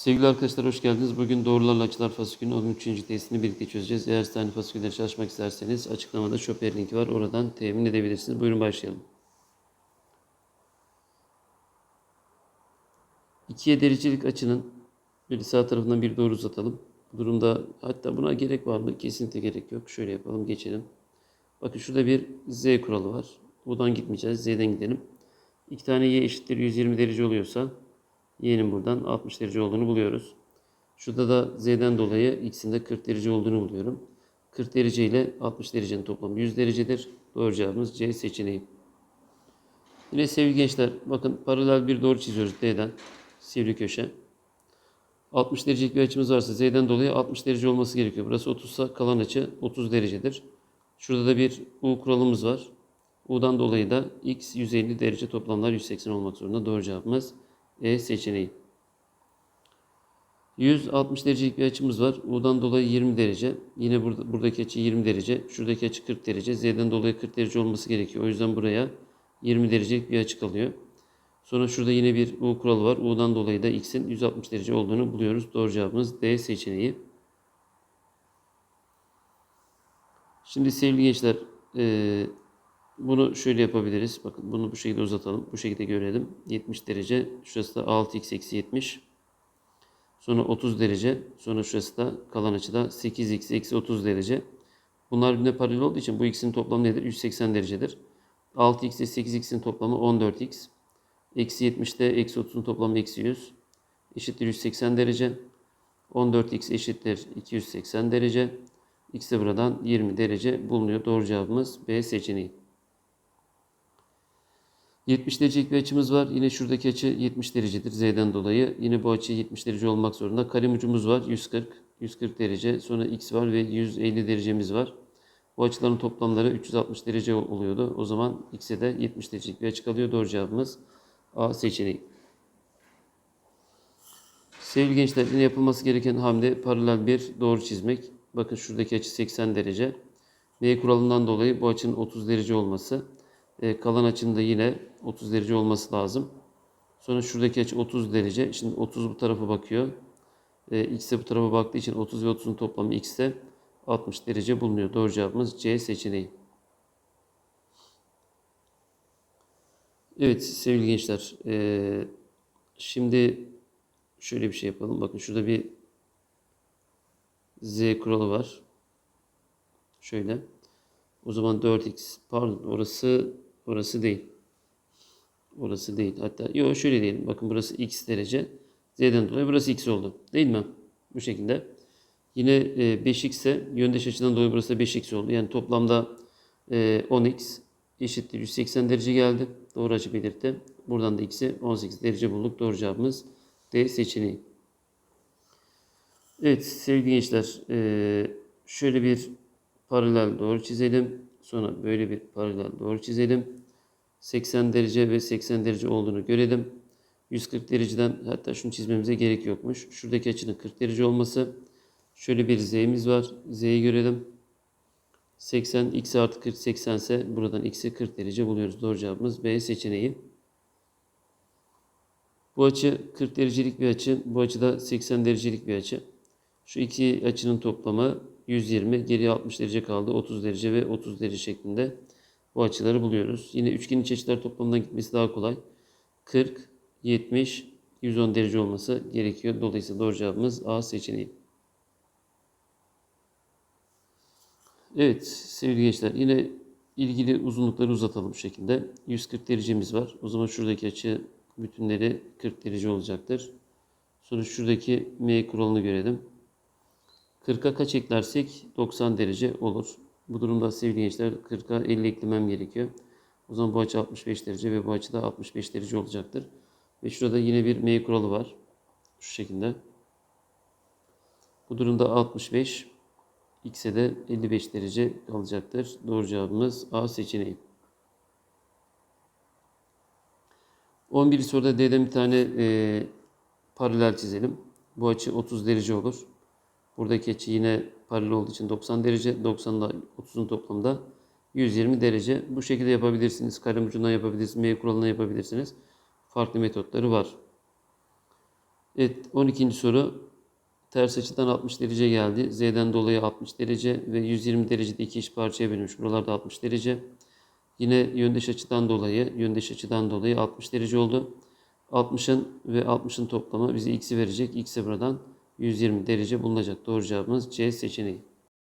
Sevgili arkadaşlar hoş geldiniz. Bugün doğrularla açılar fasikülünün 13. testini birlikte çözeceğiz. Eğer siz tane fasikülle çalışmak isterseniz açıklamada Shopper linki var. Oradan temin edebilirsiniz. Buyurun başlayalım. İkiye derecelik açının bir sağ tarafından bir doğru uzatalım. Bu durumda hatta buna gerek var mı? Kesinlikle gerek yok. Şöyle yapalım geçelim. Bakın şurada bir z kuralı var. Buradan gitmeyeceğiz. Z'den gidelim. İki tane y eşittir 120 derece oluyorsa y'nin buradan 60 derece olduğunu buluyoruz. Şurada da z'den dolayı x'in de 40 derece olduğunu buluyorum. 40 derece ile 60 derecenin toplamı 100 derecedir. Doğru cevabımız C seçeneği. Yine sevgili gençler bakın paralel bir doğru çiziyoruz D'den. Sivri köşe. 60 derecelik bir açımız varsa Z'den dolayı 60 derece olması gerekiyor. Burası 30 ise kalan açı 30 derecedir. Şurada da bir U kuralımız var. U'dan dolayı da X 150 derece toplamlar 180 olmak zorunda. Doğru cevabımız E seçeneği. 160 derecelik bir açımız var. U'dan dolayı 20 derece. Yine burada, buradaki açı 20 derece. Şuradaki açı 40 derece. Z'den dolayı 40 derece olması gerekiyor. O yüzden buraya 20 derecelik bir açı kalıyor. Sonra şurada yine bir U kuralı var. U'dan dolayı da X'in 160 derece olduğunu buluyoruz. Doğru cevabımız D seçeneği. Şimdi sevgili gençler eee, bunu şöyle yapabiliriz. Bakın bunu bu şekilde uzatalım. Bu şekilde görelim. 70 derece. Şurası da 6x eksi 70. Sonra 30 derece. Sonra şurası da kalan açıda 8x eksi 30 derece. Bunlar birbirine paralel olduğu için bu x'in toplamı nedir? 180 derecedir. 6x ile 8x'in toplamı 14x. Eksi 70 ile eksi 30'un toplamı eksi 100. Eşittir 180 derece. 14x eşittir 280 derece. X de buradan 20 derece bulunuyor. Doğru cevabımız B seçeneği. 70 derecelik bir açımız var. Yine şuradaki açı 70 derecedir Z'den dolayı. Yine bu açı 70 derece olmak zorunda. Kalem ucumuz var 140. 140 derece. Sonra X var ve 150 derecemiz var. Bu açıların toplamları 360 derece oluyordu. O zaman X'e de 70 derecelik bir açı kalıyor. Doğru cevabımız A seçeneği. Sevgili gençler yine yapılması gereken hamle paralel bir doğru çizmek. Bakın şuradaki açı 80 derece. M kuralından dolayı bu açının 30 derece olması. E, kalan açının da yine 30 derece olması lazım. Sonra şuradaki açı 30 derece. Şimdi 30 bu tarafa bakıyor. E, x de bu tarafa baktığı için 30 ve 30'un toplamı x'te 60 derece bulunuyor. Doğru cevabımız C seçeneği. Evet sevgili gençler. e, şimdi şöyle bir şey yapalım. Bakın şurada bir z kuralı var. Şöyle. O zaman 4x pardon orası orası değil. Orası değil. Hatta yok şöyle diyelim. Bakın burası x derece. Z'den dolayı burası x oldu. Değil mi? Bu şekilde. Yine e, 5x ise yöndeş açıdan dolayı burası da 5x oldu. Yani toplamda e, 10x eşittir 180 derece geldi. Doğru açı belirtti. Buradan da x'i 18 derece bulduk. Doğru cevabımız D seçeneği. Evet sevgili gençler eee, şöyle bir paralel doğru çizelim. Sonra böyle bir paralel doğru çizelim. 80 derece ve 80 derece olduğunu görelim. 140 dereceden hatta şunu çizmemize gerek yokmuş. Şuradaki açının 40 derece olması. Şöyle bir z'miz var. Z'yi görelim. 80 x artı 40 80 ise buradan x'i 40 derece buluyoruz. Doğru cevabımız B seçeneği. Bu açı 40 derecelik bir açı. Bu açı da 80 derecelik bir açı. Şu iki açının toplamı 120. Geriye 60 derece kaldı. 30 derece ve 30 derece şeklinde bu açıları buluyoruz. Yine üçgenin iç açılar toplamından gitmesi daha kolay. 40, 70, 110 derece olması gerekiyor. Dolayısıyla doğru cevabımız A seçeneği. Evet sevgili gençler yine ilgili uzunlukları uzatalım bu şekilde. 140 derecemiz var. O zaman şuradaki açı bütünleri 40 derece olacaktır. Sonra şuradaki M kuralını görelim. 40'a kaç eklersek 90 derece olur. Bu durumda sevgili gençler 40'a 50 eklemem gerekiyor. O zaman bu açı 65 derece ve bu açı da 65 derece olacaktır. Ve şurada yine bir M kuralı var. Şu şekilde. Bu durumda 65 x'e de 55 derece kalacaktır. Doğru cevabımız A seçeneği. 11. soruda D'den bir tane e, paralel çizelim. Bu açı 30 derece olur. Buradaki açı yine paralel olduğu için 90 derece. 90 ile 30'un toplamda 120 derece. Bu şekilde yapabilirsiniz. Kalem ucundan yapabilirsiniz. M kuralından yapabilirsiniz. Farklı metotları var. Evet 12. soru ters açıdan 60 derece geldi. Z'den dolayı 60 derece ve 120 derecede iki eş parçaya bölünmüş. Buralarda 60 derece. Yine yöndeş açıdan dolayı, yöndeş açıdan dolayı 60 derece oldu. 60'ın ve 60'ın toplamı bize x'i verecek. X'e buradan 120 derece bulunacak. Doğru cevabımız C seçeneği.